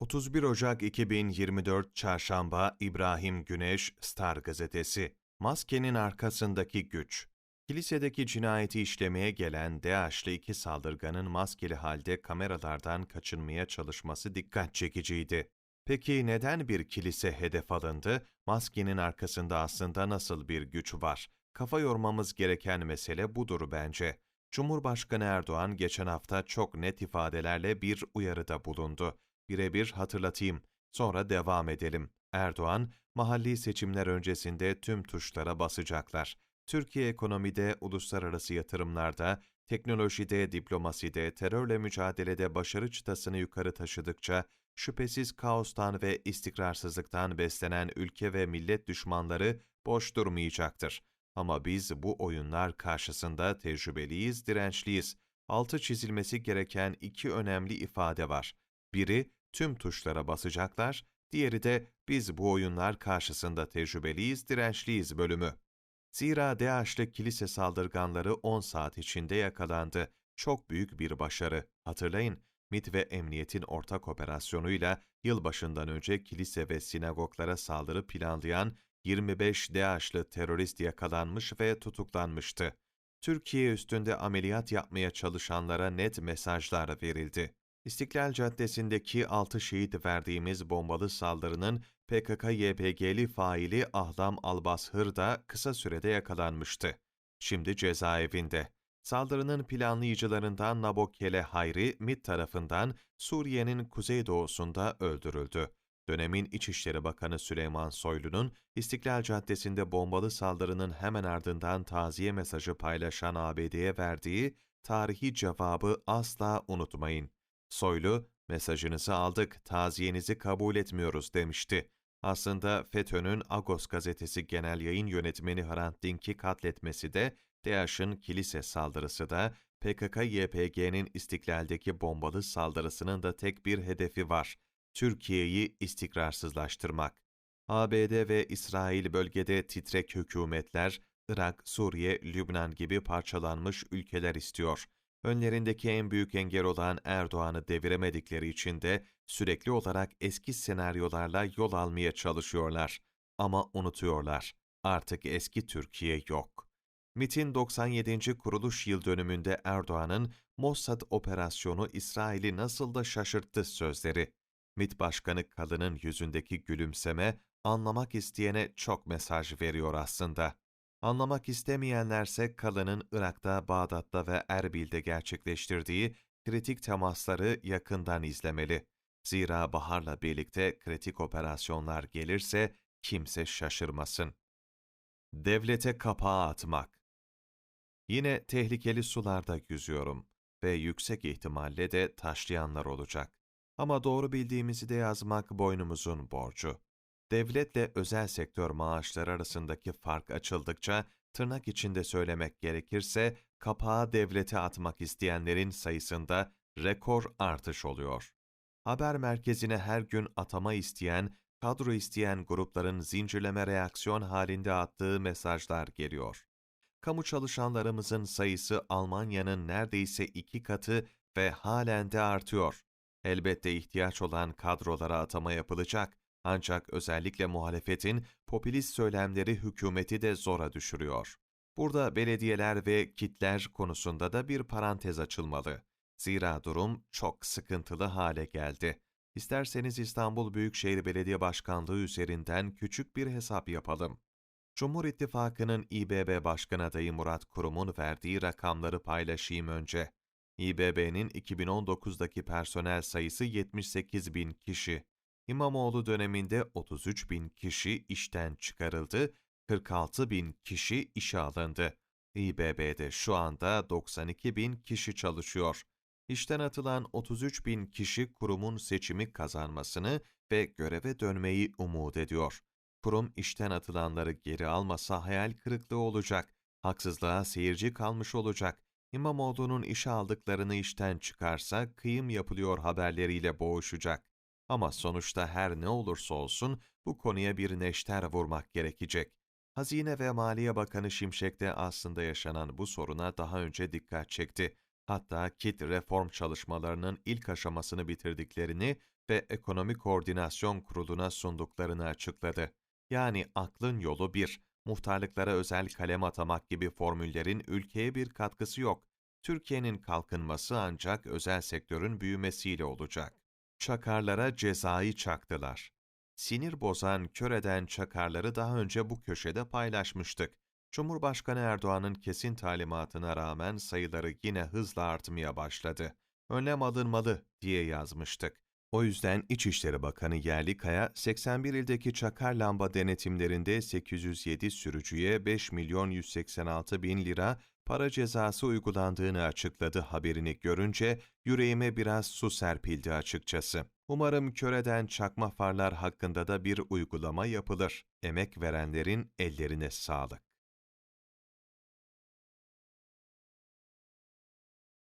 31 Ocak 2024 Çarşamba İbrahim Güneş Star Gazetesi Maskenin arkasındaki güç Kilisedeki cinayeti işlemeye gelen DAEŞ'li iki saldırganın maskeli halde kameralardan kaçınmaya çalışması dikkat çekiciydi. Peki neden bir kilise hedef alındı? Maskenin arkasında aslında nasıl bir güç var? Kafa yormamız gereken mesele budur bence. Cumhurbaşkanı Erdoğan geçen hafta çok net ifadelerle bir uyarıda bulundu. Birebir hatırlatayım, sonra devam edelim. Erdoğan, mahalli seçimler öncesinde tüm tuşlara basacaklar. Türkiye ekonomide, uluslararası yatırımlarda, teknolojide, diplomaside, terörle mücadelede başarı çıtasını yukarı taşıdıkça, şüphesiz kaostan ve istikrarsızlıktan beslenen ülke ve millet düşmanları boş durmayacaktır. Ama biz bu oyunlar karşısında tecrübeliyiz, dirençliyiz. Altı çizilmesi gereken iki önemli ifade var. Biri, tüm tuşlara basacaklar, diğeri de biz bu oyunlar karşısında tecrübeliyiz, dirençliyiz bölümü. Zira DAEŞ'li kilise saldırganları 10 saat içinde yakalandı. Çok büyük bir başarı. Hatırlayın, MİT ve emniyetin ortak operasyonuyla yılbaşından önce kilise ve sinagoglara saldırı planlayan 25 DAEŞ'lı terörist yakalanmış ve tutuklanmıştı. Türkiye üstünde ameliyat yapmaya çalışanlara net mesajlar verildi. İstiklal Caddesi'ndeki 6 şehit verdiğimiz bombalı saldırının PKK-YPG'li faili Ahlam Albashır da kısa sürede yakalanmıştı. Şimdi cezaevinde. Saldırının planlayıcılarından Nabokele Hayri, MİT tarafından Suriye'nin kuzeydoğusunda öldürüldü. Dönemin İçişleri Bakanı Süleyman Soylu'nun İstiklal Caddesi'nde bombalı saldırının hemen ardından taziye mesajı paylaşan ABD'ye verdiği tarihi cevabı asla unutmayın. Soylu, mesajınızı aldık, taziyenizi kabul etmiyoruz demişti. Aslında FETÖ'nün Agos gazetesi genel yayın yönetmeni Hrant Dink'i katletmesi de, DAEŞ'ın kilise saldırısı da, PKK-YPG'nin istiklaldeki bombalı saldırısının da tek bir hedefi var. Türkiye'yi istikrarsızlaştırmak. ABD ve İsrail bölgede titrek hükümetler, Irak, Suriye, Lübnan gibi parçalanmış ülkeler istiyor. Önlerindeki en büyük engel olan Erdoğan'ı deviremedikleri için de sürekli olarak eski senaryolarla yol almaya çalışıyorlar. Ama unutuyorlar. Artık eski Türkiye yok. MIT'in 97. kuruluş yıl dönümünde Erdoğan'ın Mossad operasyonu İsrail'i nasıl da şaşırttı sözleri. MİT Başkanı kadının yüzündeki gülümseme, anlamak isteyene çok mesaj veriyor aslında. Anlamak istemeyenlerse Kalın'ın Irak'ta, Bağdat'ta ve Erbil'de gerçekleştirdiği kritik temasları yakından izlemeli. Zira baharla birlikte kritik operasyonlar gelirse kimse şaşırmasın. Devlete kapağı atmak Yine tehlikeli sularda yüzüyorum ve yüksek ihtimalle de taşlayanlar olacak. Ama doğru bildiğimizi de yazmak boynumuzun borcu. Devletle özel sektör maaşları arasındaki fark açıldıkça, tırnak içinde söylemek gerekirse, kapağı devlete atmak isteyenlerin sayısında rekor artış oluyor. Haber merkezine her gün atama isteyen, kadro isteyen grupların zincirleme reaksiyon halinde attığı mesajlar geliyor. Kamu çalışanlarımızın sayısı Almanya'nın neredeyse iki katı ve halen de artıyor. Elbette ihtiyaç olan kadrolara atama yapılacak ancak özellikle muhalefetin popülist söylemleri hükümeti de zora düşürüyor. Burada belediyeler ve kitler konusunda da bir parantez açılmalı. Zira durum çok sıkıntılı hale geldi. İsterseniz İstanbul Büyükşehir Belediye Başkanlığı üzerinden küçük bir hesap yapalım. Cumhur İttifakı'nın İBB Başkan adayı Murat Kurum'un verdiği rakamları paylaşayım önce. İBB'nin 2019'daki personel sayısı 78 bin kişi. İmamoğlu döneminde 33 bin kişi işten çıkarıldı, 46 bin kişi işe alındı. İBB'de şu anda 92 bin kişi çalışıyor. İşten atılan 33 bin kişi kurumun seçimi kazanmasını ve göreve dönmeyi umut ediyor. Kurum işten atılanları geri almasa hayal kırıklığı olacak, haksızlığa seyirci kalmış olacak. İmamoğlu'nun işe aldıklarını işten çıkarsa kıyım yapılıyor haberleriyle boğuşacak. Ama sonuçta her ne olursa olsun bu konuya bir neşter vurmak gerekecek. Hazine ve Maliye Bakanı Şimşek de aslında yaşanan bu soruna daha önce dikkat çekti. Hatta KİT reform çalışmalarının ilk aşamasını bitirdiklerini, ve Ekonomi Koordinasyon Kurulu'na sunduklarını açıkladı. Yani aklın yolu bir, muhtarlıklara özel kalem atamak gibi formüllerin ülkeye bir katkısı yok. Türkiye'nin kalkınması ancak özel sektörün büyümesiyle olacak. Çakarlara cezayı çaktılar. Sinir bozan, kör eden çakarları daha önce bu köşede paylaşmıştık. Cumhurbaşkanı Erdoğan'ın kesin talimatına rağmen sayıları yine hızla artmaya başladı. Önlem alınmalı diye yazmıştık. O yüzden İçişleri Bakanı Yerlikaya, 81 ildeki çakar lamba denetimlerinde 807 sürücüye 5 milyon 186 bin lira para cezası uygulandığını açıkladı haberini görünce yüreğime biraz su serpildi açıkçası. Umarım köreden çakma farlar hakkında da bir uygulama yapılır. Emek verenlerin ellerine sağlık.